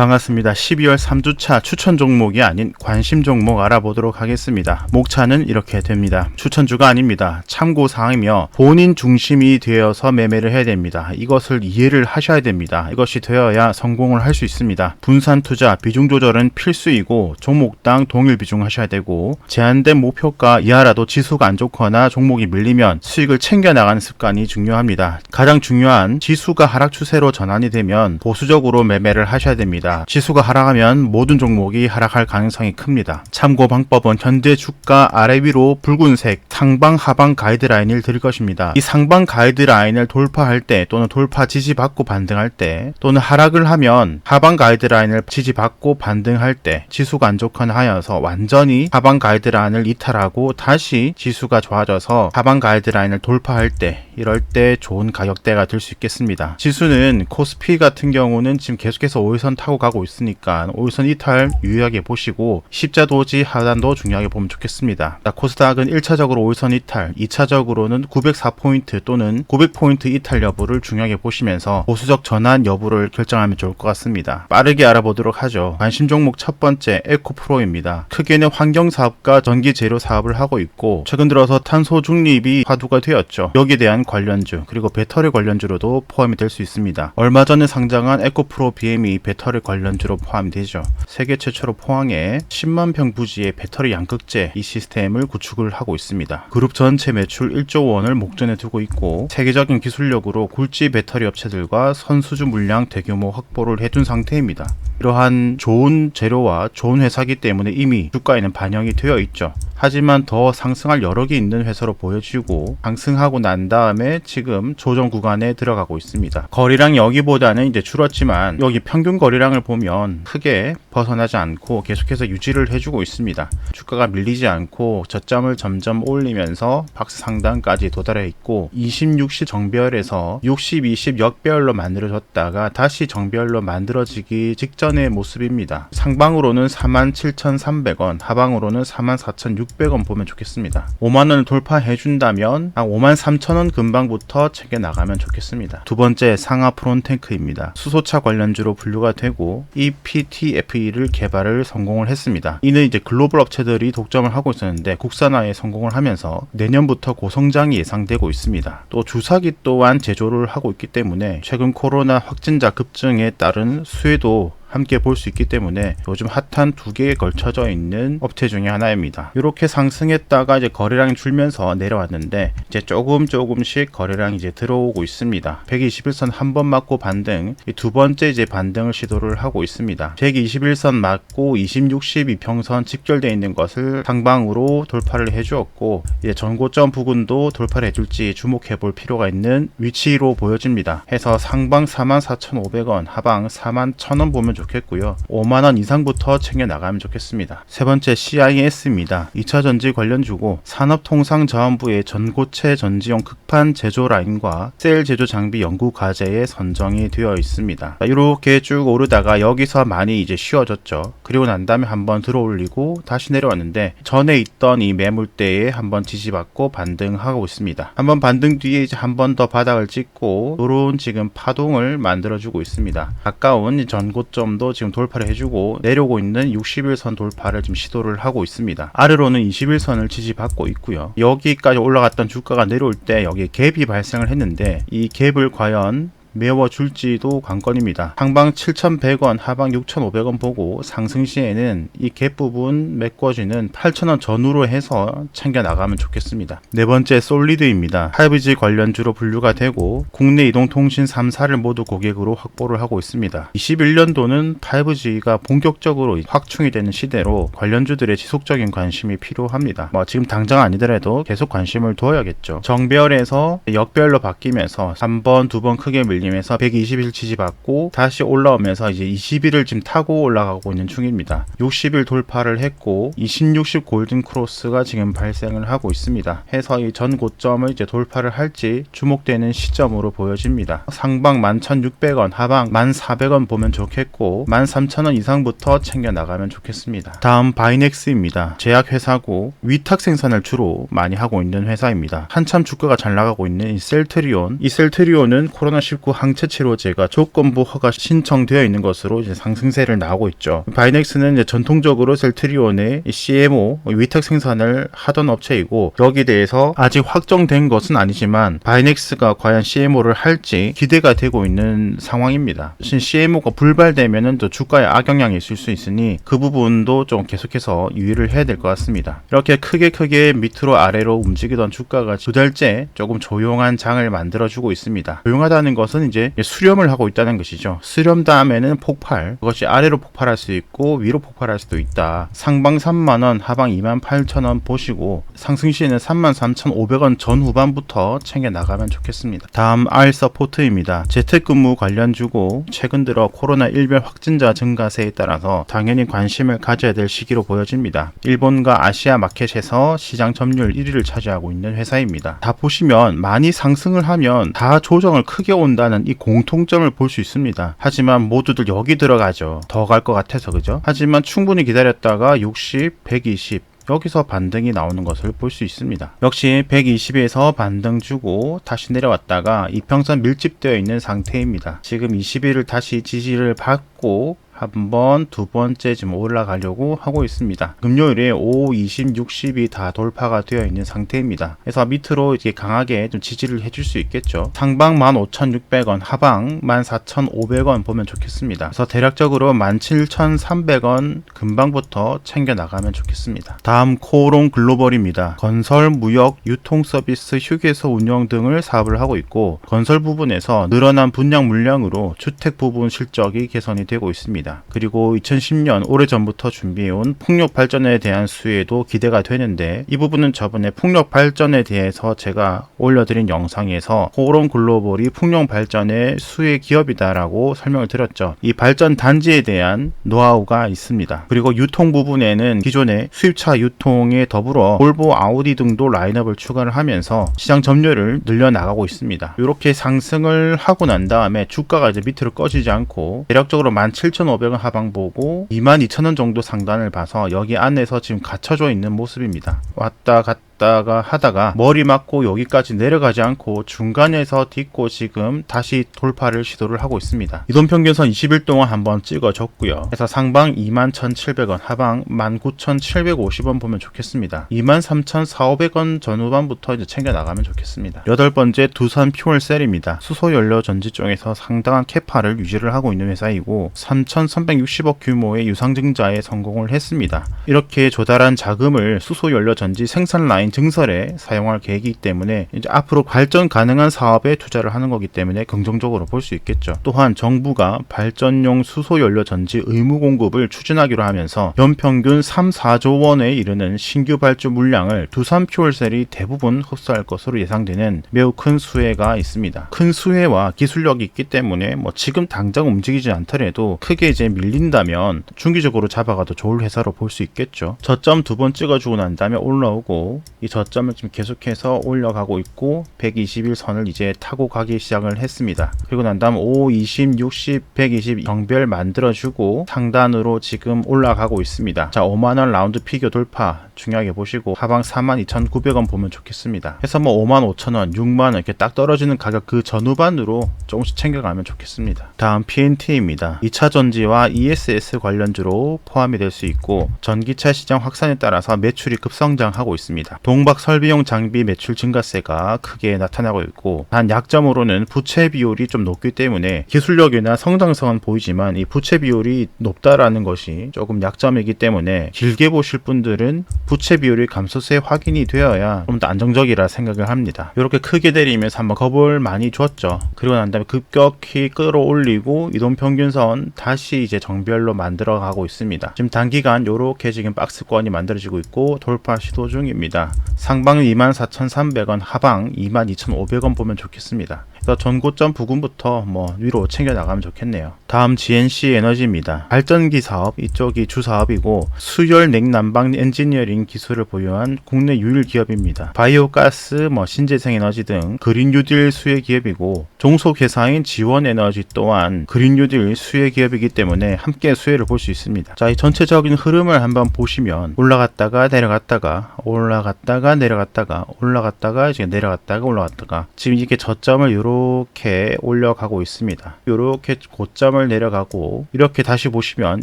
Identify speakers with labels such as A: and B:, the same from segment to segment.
A: 반갑습니다. 12월 3주차 추천 종목이 아닌 관심 종목 알아보도록 하겠습니다. 목차는 이렇게 됩니다. 추천주가 아닙니다. 참고 사항이며 본인 중심이 되어서 매매를 해야 됩니다. 이것을 이해를 하셔야 됩니다. 이것이 되어야 성공을 할 수 있습니다. 분산 투자 비중 조절은 필수이고 종목당 동일 비중 하셔야 되고 제한된 목표가 이하라도 지수가 안 좋거나 종목이 밀리면 수익을 챙겨 나가는 습관이 중요합니다. 가장 중요한 지수가 하락 추세로 전환이 되면 보수적으로 매매를 하셔야 됩니다. 지수가 하락하면 모든 종목이 하락할 가능성이 큽니다. 참고 방법은 현재 주가 아래 위로 붉은색 상방 하방 가이드라인을 드릴 것입니다. 이 상방 가이드라인을 돌파할 때 또는 돌파 지지받고 반등할 때 또는 하락을 하면 하방 가이드라인을 지지받고 반등할 때 지수가 안 좋거나 하여서 완전히 하방 가이드라인을 이탈하고 다시 지수가 좋아져서 하방 가이드라인을 돌파할 때 이럴 때 좋은 가격대가 될 수 있겠습니다. 지수는 코스피 같은 경우는 지금 계속해서 5일선 타고 가고 있으니까 5일선 이탈 유의하게 보시고 십자도지 하단도 중요하게 보면 좋겠습니다. 자, 코스닥은 1차적으로 5일선 이탈, 2차적으로는 904포인트 또는 900포인트 이탈 여부를 중요하게 보시면서 보수적 전환 여부를 결정하면 좋을 것 같습니다. 빠르게 알아보도록 하죠. 관심 종목 첫 번째 에코프로입니다. 크게는 환경사업과 전기재료 사업을 하고 있고 최근 들어서 탄소 중립이 화두가 되었죠. 여기에 대한 관련주 그리고 배터리 관련주로도 포함이 될 수 있습니다. 얼마 전에 상장한 에코프로 BM이 배터리 관련주로 포함이 되죠. 세계 최초로 포항에 10만 평 부지의 배터리 양극재 이 시스템을 구축을 하고 있습니다. 그룹 전체 매출 1조 원을 목전에 두고 있고 세계적인 기술력으로 굴지 배터리 업체들과 선수주 물량 대규모 확보를 해둔 상태입니다. 이러한 좋은 재료와 좋은 회사기 때문에 이미 주가에는 반영이 되어 있죠. 하지만 더 상승할 개 있는 회사로 보여지고 상승하고 난 다음에 지금 조정 구간에 들어가고 있습니다. 거리량 여기보다는 이제 줄었지만 여기 평균 거리량을 보면 크게 벗어나지 않고 계속해서 유지를 해주고 있습니다. 주가가 밀리지 않고 저점을 점점 올리면서 박스 상단까지 도달해 있고 20, 60 정별에서 60, 20 역별로 만들어졌다가 다시 정별로 만들어지기 직전 의 모습입니다. 상방으로는 47,300원, 하방으로는 44,600원 보면 좋겠습니다. 5만원을 돌파해 준다면 한 5만 3천원 근방부터 챙겨 나가면 좋겠습니다. 두 번째 상하 프론테크입니다. 수소차 관련주로 분류가 되고 EPTFE를 개발을 성공을 했습니다. 이는 이제 글로벌 업체들이 독점을 하고 있었는데 국산화에 성공을 하면서 내년부터 고성장이 예상되고 있습니다. 또 주사기 또한 제조를 하고 있기 때문에 최근 코로나 확진자 급증에 따른 수혜도 함께 볼 수 있기 때문에 요즘 핫한 두 개에 걸쳐져 있는 업체 중에 하나입니다. 이렇게 상승했다가 이제 거래량이 줄면서 내려왔는데 이제 조금 조금씩 거래량이 이제 들어오고 있습니다. 121선 한 번 맞고 반등, 이두 번째 이제 반등을 시도를 하고 있습니다. 121선 맞고 20, 60 이평선 직결되어 있는 것을 상방으로 돌파를 해주었고 이제 전고점 부근도 돌파를 해줄지 주목해 볼 필요가 있는 위치로 보여집니다. 해서 상방 44,500원, 하방 41,000원 보면 좋겠고요. 5만원 이상부터 챙겨 나가면 좋겠습니다. 세 번째 CIS입니다. 2차 전지 관련 주고 산업통상자원부의 전고체 전지용 극판 제조 라인과 셀 제조 장비 연구 과제에 선정이 되어 있습니다. 이렇게 쭉 오르다가 여기서 많이 이제 쉬어졌죠. 그리고 난 다음에 한번 들어올리고 다시 내려왔는데 전에 있던 이 매물대에 한번 지지받고 반등하고 있습니다. 한번 반등 뒤에 이제 한 번 더 바닥을 찍고 이런 지금 파동을 만들어주고 있습니다. 가까운 전고점 도 지금 돌파를 해주고 내려오고 있는 60일선 돌파를 지금 시도를 하고 있습니다. 아래로는 21선을 지지받고 있고요. 여기까지 올라갔던 주가가 내려올 때 여기에 갭이 발생을 했는데 이 갭을 과연 메워줄지도 관건입니다. 상방 7,100원, 하방 6,500원 보고 상승 시에는 이 갭 부분 메꿔지는 8,000원 전후로 해서 챙겨 나가면 좋겠습니다. 네 번째 솔리드입니다. 5G 관련주로 분류가 되고 국내 이동통신 3사를 모두 고객으로 확보를 하고 있습니다. 21년도는 5G가 본격적으로 확충이 되는 시대로 관련주들의 지속적인 관심이 필요합니다. 뭐 지금 당장 아니더라도 계속 관심을 두어야겠죠. 정별에서 역별로 바뀌면서 3번, 2번 크게 밀 밀리면서 120일 지지받고 다시 올라오면서 이제 20일을 지금 타고 올라가고 있는 중입니다. 60일 돌파를 했고 20, 60 골든 크로스가 지금 발생을 하고 있습니다. 해서 이 전 고점을 이제 돌파를 할지 주목되는 시점으로 보여집니다. 상방 11,600원, 하방 1,400원 보면 좋겠고 13,000원 이상부터 챙겨 나가면 좋겠습니다. 다음 바이넥스입니다. 제약회사고 위탁 생산을 주로 많이 하고 있는 회사입니다. 한참 주가가 잘 나가고 있는 이 셀트리온, 이 셀트리온은 코로나19 코로나19 항체 치료 제가 조건부 허가 신청되어 있는 것으로 이제 상승세를 나오고 있죠. 바이넥스는 이제 전통적으로 셀트리온의 이 CMO 위탁 생산을 하던 업체이고 여기 대해서 아직 확정된 것은 아니지만 바이넥스가 과연 CMO를 할지 기대가 되고 있는 상황입니다. CMO가 불발되면은 또 주가에 악영향이 있을 수 있으니 그 부분도 좀 계속해서 유의를 해야 될 것 같습니다. 이렇게 크게 크게 밑으로 아래로 움직이던 주가가 두 달째 조금 조용한 장을 만들어주고 있습니다. 조용하다는 것은 이제 수렴을 하고 있다는 것이죠. 수렴 다음에는 폭발. 그것이 아래로 폭발할 수 있고 위로 폭발할 수도 있다. 상방 3만원, 하방 2만 8천원 보시고 상승 시에는 3만 3천5백원 전후반부터 챙겨 나가면 좋겠습니다. 다음 R 서포트입니다. 재택근무 관련 주고 최근 들어 코로나 일별 확진자 증가세에 따라서 당연히 관심을 가져야 될 시기로 보여집니다. 일본과 아시아 마켓에서 시장 점유율 1위를 차지하고 있는 회사입니다. 다 보시면 많이 상승을 하면 다 조정을 크게 온다는 이 공통점을 볼 수 있습니다. 하지만 모두들 여기 들어가죠. 더 갈 것 같아서 그죠? 하지만 충분히 기다렸다가 60, 120 여기서 반등이 나오는 것을 볼 수 있습니다. 역시 120에서 반등 주고 다시 내려왔다가 이평선 밀집되어 있는 상태입니다. 지금 21을 다시 지지를 받고 한 번, 두 번째 지금 올라가려고 하고 있습니다. 금요일에 5, 20, 60이 다 돌파가 되어 있는 상태입니다. 그래서 밑으로 이렇게 강하게 좀 지지를 해줄 수 있겠죠. 상방 15,600원, 하방 14,500원 보면 좋겠습니다. 그래서 대략적으로 17,300원 금방부터 챙겨 나가면 좋겠습니다. 다음 코오롱 글로벌입니다. 건설, 무역, 유통 서비스, 휴게소 운영 등을 사업을 하고 있고 건설 부분에서 늘어난 분양 물량으로 주택 부분 실적이 개선이 되고 있습니다. 그리고 2010년 오래전부터 준비해온 풍력 발전에 대한 수혜도 기대가 되는데 이 부분은 저번에 풍력 발전에 대해서 제가 올려드린 영상에서 코오롱 글로벌이 풍력 발전의 수혜 기업이다라고 설명을 드렸죠. 이 발전 단지에 대한 노하우가 있습니다. 그리고 유통 부분에는 기존의 수입차 유통에 더불어 볼보, 아우디 등도 라인업을 추가를 하면서 시장 점유율을 늘려나가고 있습니다. 이렇게 상승을 하고 난 다음에 주가가 이제 밑으로 꺼지지 않고 대략적으로 17,500원 하방 보고 22,000원 정도 상단을 봐서 여기 안에서 지금 갇혀져 있는 모습입니다. 왔다 갔다 다가 하다가 머리 맞고 여기까지 내려가지 않고 중간에서 딛고 지금 다시 돌파를 시도를 하고 있습니다. 이동 평균선 20일 동안 한번 찍어줬고요. 그래서 상방 21,700원, 하방 19,750원 보면 좋겠습니다. 23,400원 전후반부터 이제 챙겨 나가면 좋겠습니다. 여덟 번째 두산 퓨얼셀입니다. 수소 연료 전지 쪽에서 상당한 캐파를 유지를 하고 있는 회사이고 3,360억 규모의 유상증자에 성공을 했습니다. 이렇게 조달한 자금을 수소 연료 전지 생산 라인 증설에 사용할 계획이기 때문에 이제 앞으로 발전 가능한 사업에 투자를 하는 거기 때문에 긍정적으로 볼 수 있겠죠. 또한 정부가 발전용 수소 연료 전지 의무 공급을 추진하기로 하면서 연평균 3, 4조 원에 이르는 신규 발주 물량을 두산 퓨얼셀이 대부분 흡수할 것으로 예상되는 매우 큰 수혜가 있습니다. 큰 수혜와 기술력이 있기 때문에 뭐 지금 당장 움직이지 않더라도 크게 이제 밀린다면 중기적으로 잡아가도 좋을 회사로 볼 수 있겠죠. 저점 두 번 찍어주고 난 다음에 올라오고 이 저점을 지금 계속해서 올려가고 있고 121 선을 이제 타고 가기 시작을 했습니다. 그리고 난 다음 5, 20, 60, 120 정별 만들어주고 상단으로 지금 올라가고 있습니다. 자 5만원 라운드 피겨 돌파 중요하게 보시고 하방 42,900원 보면 좋겠습니다. 해서 뭐 55,000원, 6만원 이렇게 딱 떨어지는 가격 그 전후반으로 조금씩 챙겨가면 좋겠습니다. 다음 PNT입니다. 2차 전지와 ESS 관련주로 포함이 될 수 있고 전기차 시장 확산에 따라서 매출이 급성장하고 있습니다. 동박 설비용 장비 매출 증가세가 크게 나타나고 있고 단 약점으로는 부채 비율이 좀 높기 때문에 기술력이나 성장성은 보이지만 이 부채 비율이 높다라는 것이 조금 약점이기 때문에 길게 보실 분들은 부채 비율이 감소세 확인이 되어야 좀 더 안정적이라 생각을 합니다. 이렇게 크게 내리면서 한번 겁을 많이 줬죠. 그리고 난 다음에 급격히 끌어올리고 이동 평균선 다시 이제 정별로 만들어 가고 있습니다. 지금 단기간 이렇게 지금 박스권이 만들어지고 있고 돌파 시도 중입니다. 상방 24,300원, 하방 22,500원 보면 좋겠습니다. 그래서 전고점 부근부터 뭐 위로 챙겨 나가면 좋겠네요. 다음 GNC 에너지입니다. 발전기 사업 이쪽이 주 사업이고 수열 냉난방 엔지니어링 기술을 보유한 국내 유일 기업입니다. 바이오 가스, 뭐 신재생 에너지 등 그린 뉴딜 수혜 기업이고 종속 회사인 지원 에너지 또한 그린 뉴딜 수혜 기업이기 때문에 함께 수혜를 볼 수 있습니다. 자, 이 전체적인 흐름을 한번 보시면 올라갔다가 내려갔다가 올라갔다 올라갔다가 내려갔다가 올라갔다가 이제 내려갔다가 올라갔다가 지금 이게 저점을 이렇게 올려가고 있습니다. 이렇게 고점을 내려가고 이렇게 다시 보시면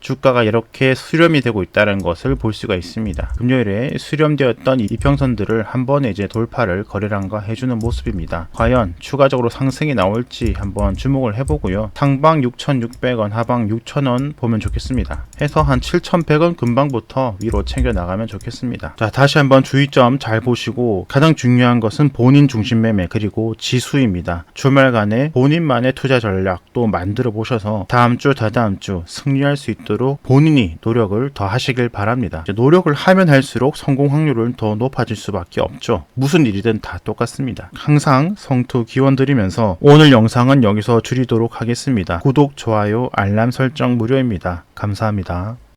A: 주가가 이렇게 수렴이 되고 있다는 것을 볼 수가 있습니다. 금요일에 수렴되었던 이 이평선들을 한 번에 이제 돌파를 거래량과 해주는 모습입니다. 과연 추가적으로 상승이 나올지 한번 주목을 해보고요. 상방 6,600원, 하방 6,000원 보면 좋겠습니다. 해서 한 7,100원 금방부터 위로 챙겨 나가면 좋겠습니다. 자, 다시 한번 주의점 잘 보시고 가장 중요한 것은 본인 중심 매매 그리고 지수입니다. 주말간에 본인만의 투자 전략 또 만들어 보셔서 다음 주, 다다음 주 승리할 수 있도록 본인이 노력을 더 하시길 바랍니다. 노력을 하면 할수록 성공 확률은 더 높아질 수밖에 없죠. 무슨 일이든 다 똑같습니다. 항상 성투 기원 드리면서 오늘 영상은 여기서 줄이도록 하겠습니다. 구독, 좋아요, 알람 설정 무료입니다. 감사합니다.